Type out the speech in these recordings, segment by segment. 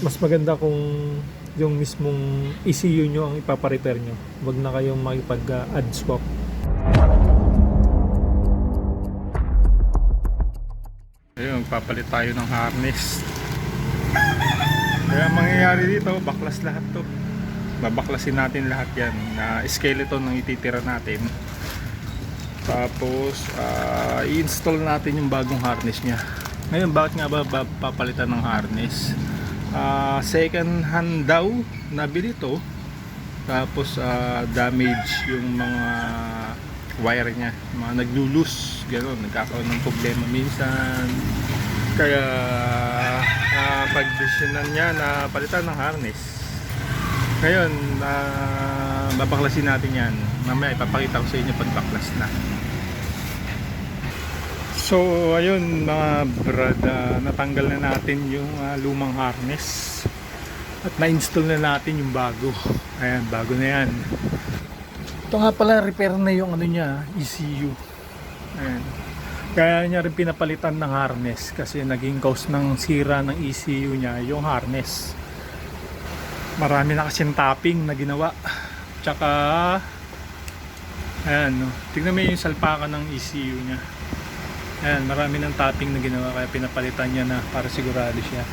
mas maganda kung yung mismong ECU nyo ang ipaparepair nyo. Huwag na kayong makipag-add swap. Ayun, papalit tayo ng harness. Kaya ang mangyayari dito, baklas lahat to. Babaklasin natin lahat yan. Na skeleton ang ititira natin. Tapos, ah, i-install natin yung bagong harness niya. Ngayon, bakit nga ba papalitan ng harness? Ah, second hand daw, nabili to. Tapos, ah, damage yung mga wire niya. Mga naglulus, gano'n. Nagkakaroon ng problema minsan. Kaya, uh, pagdesisyonan niya na palitan ng harness. Ngayon, ah, babaklasin natin yan. Mamaya ipapakita ko sa inyo pag baklas na. So, ayun mga brad, ah, natanggal na natin yung ah, lumang harness. At na-install na natin yung bago. Ayan, bago na yan. Ito nga pala, repair na yung ano niya, ECU. Ayan. Kaya niya rin pinapalitan ng harness kasi naging cause ng sira ng ECU niya yung harness. Marami na kasing tapping na ginawa. Tsaka, ayan, no. tignan mo yung salpakan ng ECU niya. Ayan, marami ng tapping na ginawa kaya pinapalitan niya na para sigurado siya.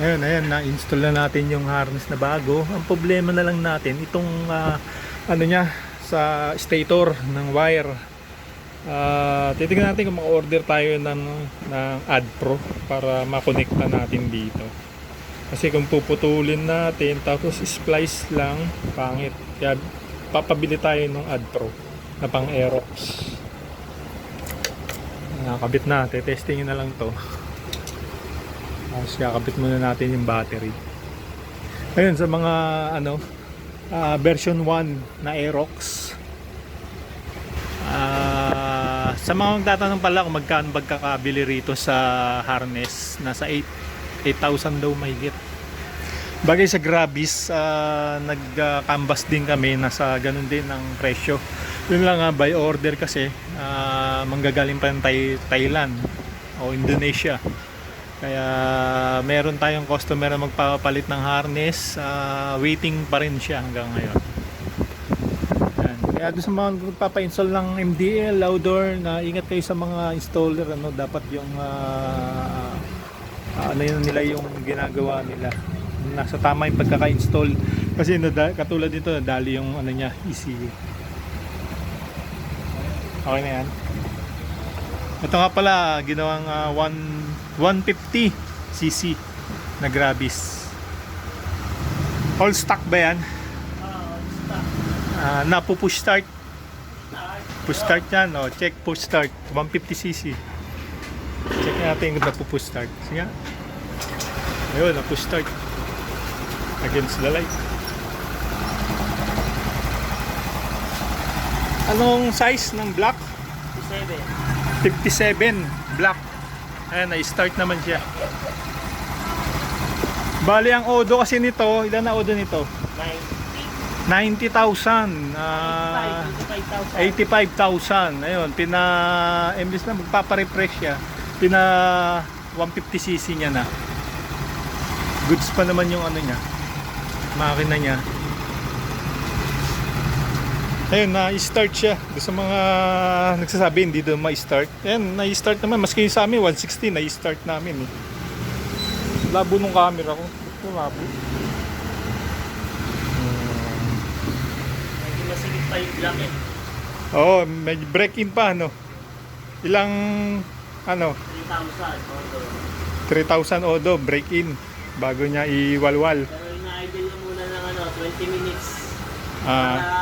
Ayun, ayan, na-install na natin yung harness na bago. Ang problema na lang natin, itong ah, ano niya, sa stator ng wire. Ah, titingnan natin kung maka-order tayo ng, ng AdPro para makonekta natin dito. Kasi kung puputulin natin tapos splice lang, pangit. Kaya papabili tayo ng AdPro na pang Aerox. Nakakabit na, tetestingin na lang to. Tapos kakabit muna natin yung battery. Ayun, sa mga ano, ah, version 1 na Aerox. Ah, sa mga magtatanong pala kung magkano magkakabili rito sa harness, nasa 8 8,000 daw mahigit. Bagay sa Grabis, ah, nag-canvas din kami, nasa ganun din ang presyo. Yun lang nga, by order kasi, manggagaling pa ng Thai- Thailand o Indonesia. Kaya meron tayong customer na magpapalit ng harness, ah, waiting pa rin siya hanggang ngayon. Yan. Kaya doon sa mga magpapa-install ng MDL, outdoor, na ingat kayo sa mga installer, ano, dapat yung ah, ah, ano yun nila yung ginagawa nila. Nasa tama yung pagkaka-install. Kasi nada, katulad dito, nadali yung ano niya, ECU. Okay na yan. Ito nga pala, ginawang ah, one- 150 cc na Grabis. All stock ba yan? Ah, na push start. Push start yan. Oh, check push start. 150 cc. Check natin kung na push start. Sige. Ayun, na push start. Against the light. Anong size ng black? 57 black. Ayan, na-start naman siya. Bali ang odo kasi nito, ilan na odo nito? 90,000. ah 85,000. Ayun, pina imbis na magpapa-refresh siya, pina 150cc niya na. Goods pa naman yung ano niya. Makina niya. Ayun, na-start siya. Doon sa mga nagsasabi hindi daw ma-start. Ayun, na-start naman. Maski sa amin, 160, na-start namin eh. Labo nung camera ko. Ito, labo. Medyo masigit pa yung black eh. Oo, oh, may break-in pa, ano. Ilang, ano, 3,000. 3,000 odo, break-in. Bago niya iwalwal. Pero ina-idle na muna ng ano, 20 minutes. Ah, Para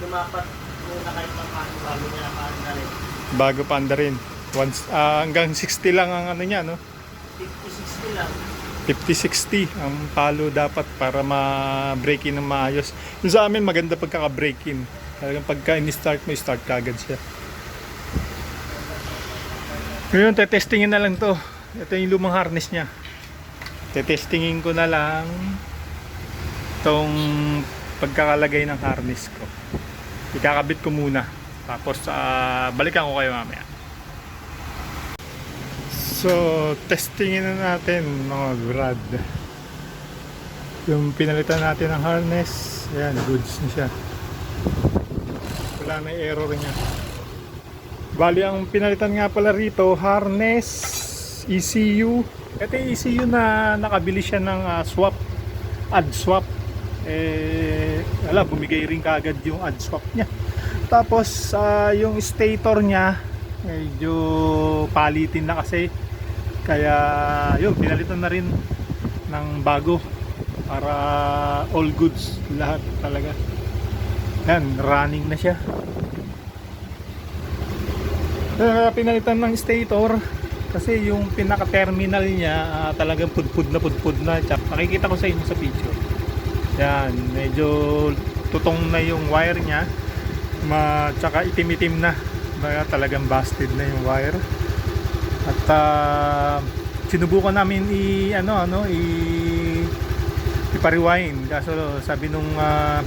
lumapat muna kahit pa paano bago niya paanda rin. bago pa anda rin. Once, ah, hanggang 60 lang ang ano niya, no? 50-60 lang. 50-60 ang palo dapat para ma-break in ng maayos. Yung sa amin maganda pagkaka-break in. Talagang pagka in-start mo, start kagad siya. Ngayon, tetestingin na lang to. Ito yung lumang harness niya. Tetestingin ko na lang tong pagkakalagay ng harness ko. Ikakabit ko muna. Tapos, ah, balikan ko kayo mamaya. So, testingin na natin mga brad. Yung pinalitan natin ng harness, ayan, goods na siya. Wala na error niya. Bali, ang pinalitan nga pala rito, harness, ECU. Ito yung ECU na nakabili siya ng ah, swap, add swap. Eh, wala, bumigay rin kagad yung add swap niya. Tapos, ah, yung stator niya, medyo palitin na kasi. Kaya, yun, pinalitan na rin ng bago para all goods lahat talaga. Yan, running na siya. Kaya pinalitan ng stator kasi yung pinaka-terminal niya ah, talagang pudpud na pudpud na. Tsaka, nakikita ko sa inyo sa picture. Yan, medyo tutong na yung wire niya. Ma, tsaka itim-itim na. Kaya talagang busted na yung wire. At ah, sinubukan namin i ano ano i ipa-rewind kaso sabi nung ah,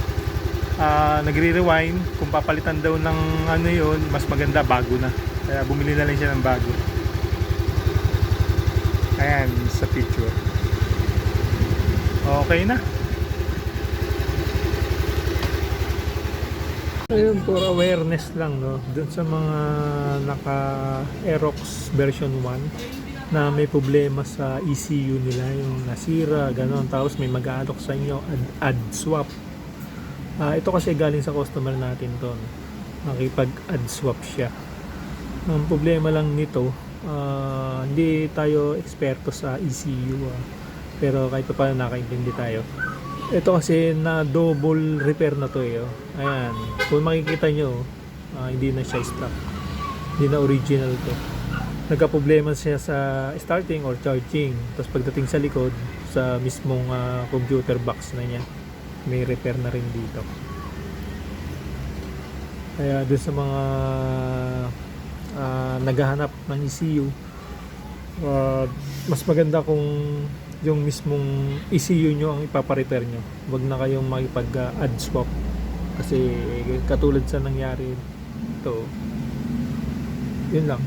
ah, nagre-rewind kung papalitan daw ng ano yun mas maganda bago na kaya bumili na lang siya ng bago ayan sa picture okay na ayun for awareness lang no? Dun sa mga naka Aerox version 1 na may problema sa ECU nila yung nasira ganon. Tapos may mag-aalok sa inyo add, add swap. Ah, ito kasi galing sa customer natin to no? nakipag add swap siya. Ang problema lang nito ah, hindi tayo eksperto sa ECU ah. pero kahit pa paano nakaintindi tayo ito kasi na double repair na to eh. oh. Ayan. Kung makikita nyo, ah, hindi na siya stock. Hindi na original to. Nagka-problema siya sa starting or charging. Tapos pagdating sa likod, sa mismong ah, computer box na niya, may repair na rin dito. Kaya doon sa mga ah, naghahanap ng ECU, ah, mas maganda kung yung mismong ECU nyo ang ipaparepair nyo. Huwag na kayong makipag-add swap. Kasi katulad sa nangyari ito, yun lang.